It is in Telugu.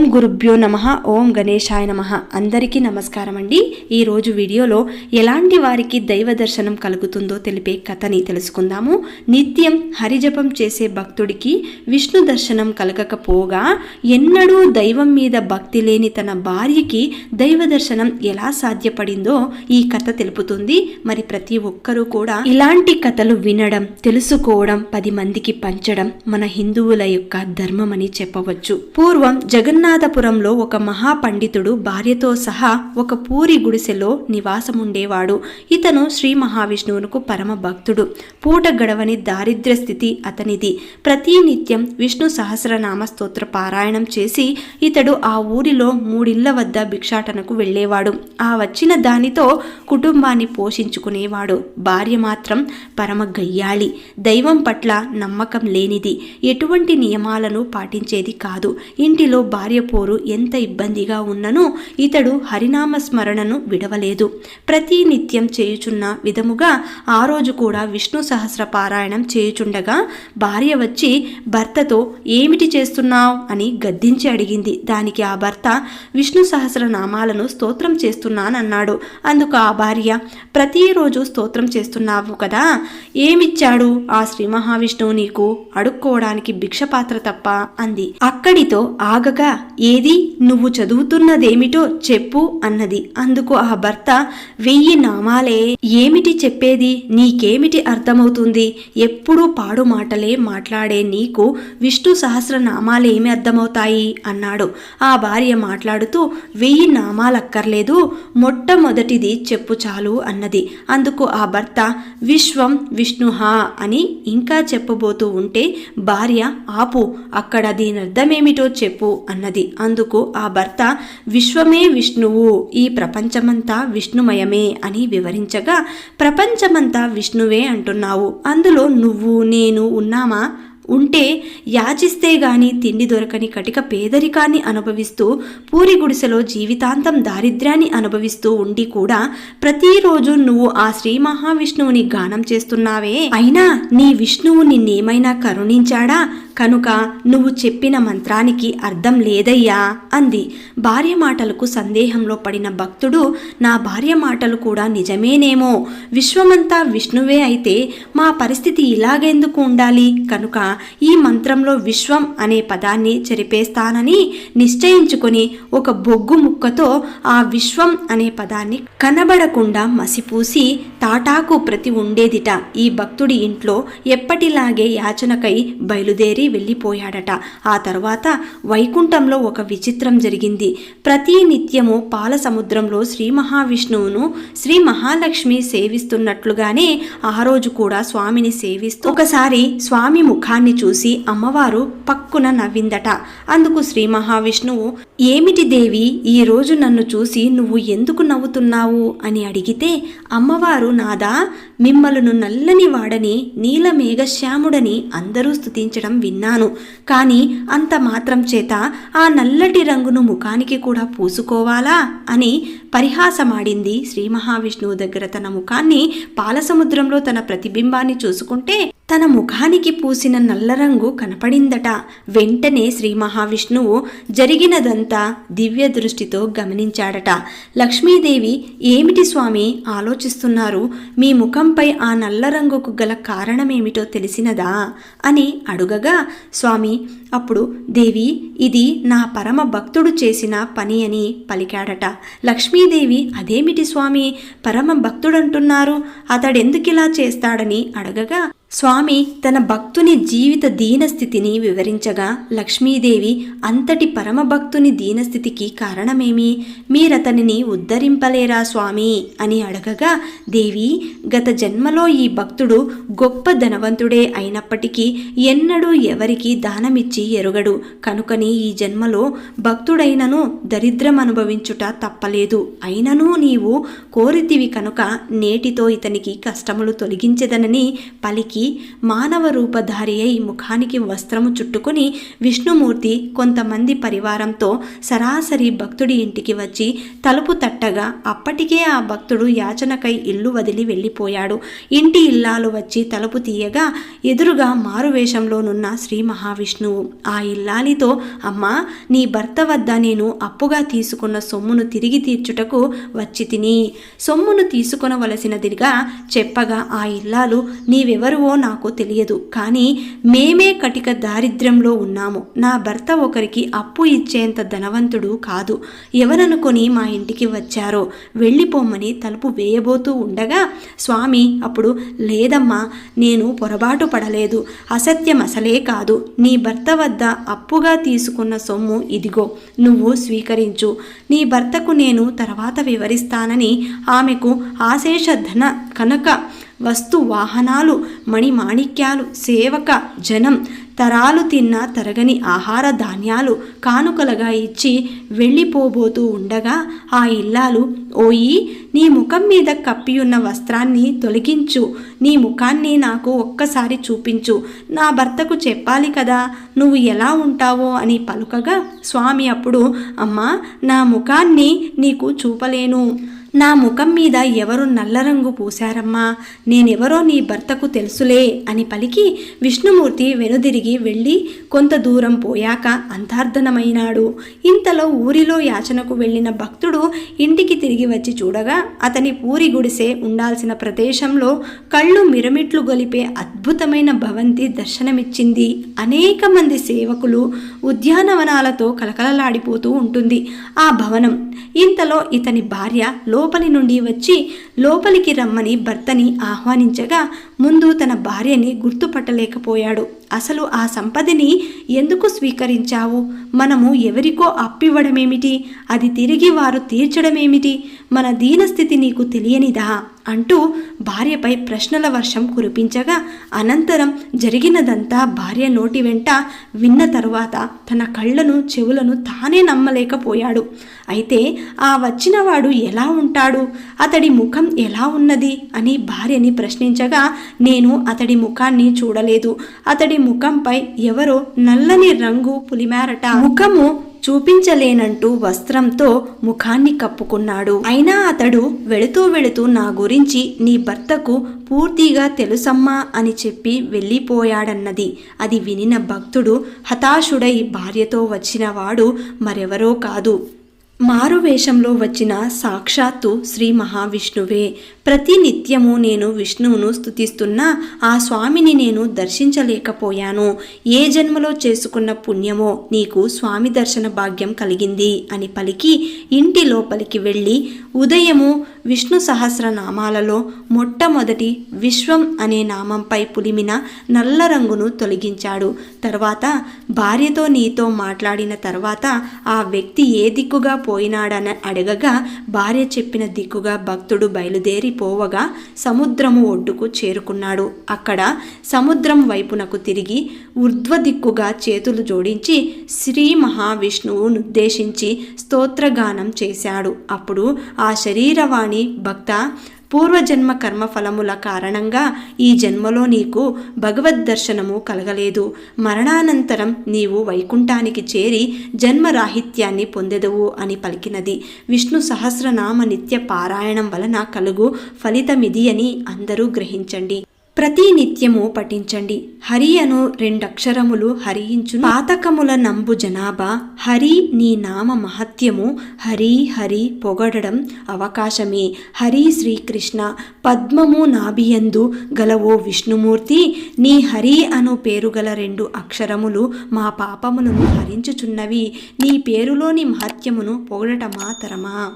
ఓం గురుభ్యో నమ ఓం గణేశాయ నమ. అందరికీ నమస్కారం అండి ఈరోజు వీడియోలో ఎలాంటి వారికి దైవ దర్శనం కలుగుతుందో తెలిపే కథని తెలుసుకుందాము. నిత్యం హరిజపం చేసే భక్తుడికి విష్ణు దర్శనం కలగకపోగా ఎన్నడూ దైవం మీద భక్తి లేని తన భార్యకి దైవ దర్శనం ఎలా సాధ్యపడిందో ఈ కథ తెలుపుతుంది. మరి ప్రతి ఒక్కరూ కూడా ఇలాంటి కథలు వినడం తెలుసుకోవడం పది మందికి పంచడం మన హిందువుల యొక్క ధర్మమని చెప్పవచ్చు. పూర్వం జగన్నాథపురంలో ఒక మహాపండితుడు భార్యతో సహా ఒక పూరి గుడిసెలో నివాసముండేవాడు. ఇతను శ్రీ మహావిష్ణువునకు పరమ భక్తుడు. పూట గడవని దారిద్ర్య స్థితి అతనిది. ప్రతి నిత్యం విష్ణు సహస్రనామ స్తోత్ర పారాయణం చేసి ఇతడు ఆ ఊరిలో మూడిళ్ళ వద్ద భిక్షాటనకు వెళ్ళేవాడు. ఆ వచ్చిన దానితో కుటుంబాన్ని పోషించుకునేవాడు. భార్య మాత్రం పరమ గయ్యాళి. దైవం పట్ల నమ్మకం లేనిది. ఎటువంటి నియమాలను పాటించేది కాదు. ఇంటిలో భార్య పోరు ఎంత ఇబ్బందిగా ఉన్ననో ఇతడు హరినామ స్మరణను విడవలేదు. ప్రతి నిత్యం చేయుచున్న విధముగా ఆ రోజు కూడా విష్ణు సహస్ర పారాయణం చేయుచుండగా భార్య వచ్చి భర్తతో ఏమిటి చేస్తున్నావు? అని గద్దించి అడిగింది. దానికి ఆ భర్త విష్ణు సహస్ర నామాలను స్తోత్రం చేస్తున్నానన్నాడు. అందుకు ఆ భార్య ప్రతిరోజు స్తోత్రం చేస్తున్నావు కదా? ఏమిచ్చాడు? ఆ శ్రీ మహావిష్ణువు నీకు అడుక్కోవడానికి భిక్షపాత్ర తప్ప అంది. అక్కడితో ఆగగా ఏది నువ్వు చదువుతున్నదేమిటో చెప్పు అన్నది. అందుకు ఆ భర్త వెయ్యి నామాలే ఏమిటి చెప్పేది? నీకేమిటి అర్థమవుతుంది? ఎప్పుడూ పాడు మాటలే మాట్లాడే నీకు విష్ణు సహస్ర నామాలేమి అర్థమవుతాయి? అన్నాడు. ఆ భార్య మాట్లాడుతూ వెయ్యి నామాలక్కర్లేదు మొట్టమొదటిది చెప్పు చాలు అన్నది. అందుకు ఆ భర్త విశ్వం విష్ణుహ అని ఇంకా చెప్పబోతూ ఉంటే భార్య ఆపు అక్కడ దీని అర్థమేమిటో చెప్పు అన్నది. అందుకు ఆ భర్త విశ్వమే విష్ణువు ఈ ప్రపంచమంతా విష్ణుమయమే అని వివరించగా ప్రపంచమంతా విష్ణువే అంటున్నావు. అందులో నువ్వు నేను ఉన్నామా? ఉంటే యాచిస్తే గాని తిండి దొరకని కటిక పేదరికాన్ని అనుభవిస్తూ పూరి గుడిసెలో జీవితాంతం దారిద్ర్యాన్ని అనుభవిస్తూ ఉండి కూడా ప్రతిరోజు నువ్వు ఆ శ్రీ మహావిష్ణువుని గానం చేస్తున్నావే? అయినా నీ విష్ణువు నిన్నేమైనా కరుణించాడా? కనుక నువ్వు చెప్పిన మంత్రానికి అర్థం లేదయ్యా అంది. భార్య మాటలకు సందేహంలో పడిన భక్తుడు నా భార్య మాటలు కూడా నిజమేనేమో. విశ్వమంతా విష్ణువే అయితే మా పరిస్థితి ఇలాగెందుకు ఉండాలి? కనుక ఈ మంత్రంలో విశ్వం అనే పదాన్ని చెరిపేస్తానని నిశ్చయించుకొని ఒక బొగ్గు ముక్కతో ఆ విశ్వం అనే పదాన్ని కనబడకుండా మసిపూసి తాటాకు ప్రతి ఉండేదిట. ఈ భక్తుడి ఇంట్లో ఎప్పటిలాగే యాచనకై బయలుదేరి వెళ్ళిపోయాడట. ఆ తర్వాత వైకుంఠంలో ఒక విచిత్రం జరిగింది. ప్రతి నిత్యము పాల సముద్రంలో శ్రీ మహావిష్ణువును శ్రీ మహాలక్ష్మి సేవిస్తున్నట్లుగానే ఆ రోజు కూడా స్వామిని సేవిస్తూ ఒకసారి స్వామి ముఖాన్ని చూసి అమ్మవారు పక్కున నవ్విందట. అందుకు శ్రీ మహావిష్ణువు ఏమిటి దేవి ఈ రోజు నన్ను చూసి నువ్వు ఎందుకు నవ్వుతున్నావు? అని అడిగితే అమ్మవారు నాదా మిమ్మలను నల్లని వాడని నీల మేఘశ్యాముడని అందరూ స్తుతించడం విన్నాను. కానీ అంత మాత్రం చేత ఆ నల్లటి రంగును ముఖానికి కూడా పూసుకోవాలా? అని పరిహాసమాడింది శ్రీ మహావిష్ణువు దగ్గర తన ముఖాన్ని పాలసముద్రంలో తన ప్రతిబింబాన్ని చూసుకుంటే తన ముఖానికి పూసిన నల్ల రంగు కనపడిందట. వెంటనే శ్రీ మహావిష్ణువు జరిగినదంతా దివ్య దృష్టితో గమనించాడట. లక్ష్మీదేవి ఏమిటి స్వామి? ఆలోచిస్తున్నారు. మీ ముఖంపై ఆ నల్లరంగుకు గల కారణమేమిటో తెలిసినదా? అని అడుగగా స్వామి అప్పుడు దేవి ఇది నా పరమ భక్తుడు చేసిన పని అని పలికాడట. లక్ష్మీదేవి అదేమిటి స్వామి? పరమ భక్తుడంటున్నారు. అతడెందుకిలా చేస్తాడని అడగగా స్వామి తన భక్తుని జీవిత దీనస్థితిని వివరించగా లక్ష్మీదేవి అంతటి పరమభక్తుని దీనస్థితికి కారణమేమి? మీరతనిని ఉద్ధరింపలేరా స్వామి? అని అడగగా దేవి గత జన్మలో ఈ భక్తుడు గొప్ప ధనవంతుడే అయినప్పటికీ ఎన్నడూ ఎవరికి దానమిచ్చి ఎరుగడు. కనుకని ఈ జన్మలో భక్తుడైనను దరిద్రం అనుభవించుట తప్పలేదు. అయినను నీవు కోరితివి కనుక నేటితో ఇతనికి కష్టములు తొలగించదనని పలికి పలికి మానవ రూపధారి అయి ముఖానికి వస్త్రము చుట్టుకొని విష్ణుమూర్తి కొంతమంది పరివారంతో సరాసరి భక్తుడి ఇంటికి వచ్చి తలుపు తట్టగా అప్పటికే ఆ భక్తుడు యాచనకై ఇల్లు వదిలి వెళ్ళిపోయాడు. ఇంటి ఇల్లాలు వచ్చి తలుపు తీయగా ఎదురుగా మారువేషంలోనున్న శ్రీ మహావిష్ణువు. ఆ ఇల్లాలితో అమ్మా నీ భర్త వద్ద నేను అప్పుగా తీసుకున్న సొమ్మును తిరిగి తీర్చుటకు వచ్చి తిని. సొమ్మును తీసుకొనవలసినదిగా చెప్పగా ఆ ఇల్లాలు నీవెవరువో నాకు తెలియదు కానీ మేమే కటిక దారిద్ర్యంలో ఉన్నాము. నా భర్త ఒకరికి అప్పు ఇచ్చేంత ధనవంతుడు కాదు. ఎవరనుకొని మా ఇంటికి వచ్చారో? వెళ్ళిపోమ్మని తలుపు వేయబోతూ ఉండగా స్వామి అప్పుడు లేదమ్మా నేను పొరపాటు పడలేదు. అసత్యం అసలే కాదు. నీ భర్త వద్ద అప్పుగా తీసుకున్న సొమ్ము ఇదిగో నువ్వు స్వీకరించు. నీ భర్తకు నేను తర్వాత వివరిస్తానని ఆమెకు ఆశేష ధన కనుక వస్తు వాహనాలు మణిమాణిక్యాలు సేవక జనం తరాలు తిన్న తరగని ఆహార ధాన్యాలు కానుకలుగా ఇచ్చి వెళ్ళిపోబోతూ ఉండగా ఆ ఇల్లాలు ఓయి నీ ముఖం మీద కప్పియున్న వస్త్రాన్ని తొలగించు. నీ ముఖాన్ని నాకు ఒక్కసారి చూపించు. నా భర్తకు చెప్పాలి కదా నువ్వు ఎలా ఉంటావో అని పలుకగా స్వామి అప్పుడు అమ్మా నా ముఖాన్ని నీకు చూపలేను. నా ముఖం మీద ఎవరు నల్లరంగు పూశారమ్మా? నేనెవరో నీ భర్తకు తెలుసులే అని పలికి విష్ణుమూర్తి వెనుదిరిగి వెళ్ళి కొంత దూరం పోయాక అంతార్థనమైనాడు ఇంతలో ఊరిలో యాచనకు వెళ్ళిన భక్తుడు ఇంటికి తిరిగి వచ్చి చూడగా అతని పూరి గుడిసే ఉండాల్సిన ప్రదేశంలో కళ్ళు మిరమిట్లు గొలిపే అద్భుతమైన భవంతి దర్శనమిచ్చింది. అనేక మంది సేవకులు ఉద్యానవనాలతో కలకలలాడిపోతూ ఉంటుంది. ఆ భవనం. ఇంతలో ఇతని భార్య లోపలి నుండి వచ్చి లోపలికి రమ్మని భర్తని ఆహ్వానించగా ముందు తన భార్యని గుర్తుపట్టలేకపోయాడు. అసలు ఆ సంపదని ఎందుకు స్వీకరించావు? మనము ఎవరికో అప్పివ్వడమేమిటి? అది తిరిగి వారు తీర్చడమేమిటి? మన దీనస్థితి నీకు తెలియనిదా? అంటూ భార్యపై ప్రశ్నల వర్షం కురిపించగా అనంతరం జరిగినదంతా భార్య నోటి వెంట విన్న తరువాత తన కళ్ళను చెవులను తానే నమ్మలేకపోయాడు. అయితే ఆ వచ్చినవాడు ఎలా ఉంటాడు? అతడి ముఖం ఎలా ఉన్నది? అని భార్యని ప్రశ్నించగా నేను అతడి ముఖాన్ని చూడలేదు. అతడి ముఖంపై ఎవరో నల్లని రంగు పులిమారట. ముఖము చూపించలేనంటూ వస్త్రంతో ముఖాన్ని కప్పుకున్నాడు. అయినా అతడు వెళుతూ వెళుతూ నా గురించి నీ భర్తకు పూర్తిగా తెలుసమ్మా అని చెప్పి వెళ్ళిపోయాడన్నది. అది వినిన భక్తుడు హతాశుడై భార్యతో వచ్చినవాడు మరెవరో కాదు. మారువేషంలో వచ్చిన సాక్షాత్తు శ్రీ మహావిష్ణువే. ప్రతినిత్యము నేను విష్ణువును స్తుతిస్తున్నా ఆ స్వామిని నేను దర్శించలేకపోయాను. ఏ జన్మలో చేసుకున్న పుణ్యమో నీకు స్వామి దర్శన భాగ్యం కలిగింది అని పలికి ఇంటి లోపలికి వెళ్ళి ఉదయము విష్ణు సహస్రనామాలలో మొట్టమొదటి విశ్వం అనే నామంపై పులిమిన నల్ల రంగును తొలగించాడు. తర్వాత భార్యతో నీతో మాట్లాడిన తర్వాత ఆ వ్యక్తి ఏ దిక్కుగా పోయినాడని అడగగా భార్య చెప్పిన దిక్కుగా భక్తుడు బయలుదేరి పోవగా సముద్రము ఒడ్డుకు చేరుకున్నాడు. అక్కడ సముద్రం వైపునకు తిరిగి ఊర్ధ్వ దిక్కుగా చేతులు జోడించి శ్రీ మహావిష్ణువును ఉద్దేశించి స్తోత్రగానం చేశాడు. అప్పుడు ఆ శరీరవాణి భక్త పూర్వజన్మ కర్మఫలముల కారణంగా ఈ జన్మలో నీకు భగవద్ దర్శనము కలగలేదు. మరణానంతరం నీవు వైకుంఠానికి చేరి జన్మరాహిత్యాన్ని పొందెదవు అని పలికినది. విష్ణు సహస్రనామ నిత్య పారాయణం వలన కలుగు ఫలితమిది అని అందరూ గ్రహించండి. ప్రతినిత్యము పఠించండి. హరి అను రెండక్షరములు హరించు పాతకముల నంబు జనాభా. హరి నీ నామ మహత్యము. హరి హరి పొగడడం అవకాశమే. హరి శ్రీకృష్ణ పద్మము నాభియందు గలవో విష్ణుమూర్తి. నీ హరి అను పేరు గల రెండు అక్షరములు మా పాపములను హరించుచున్నవి. నీ పేరులోని మహత్యమును పొగడటమా తరమా?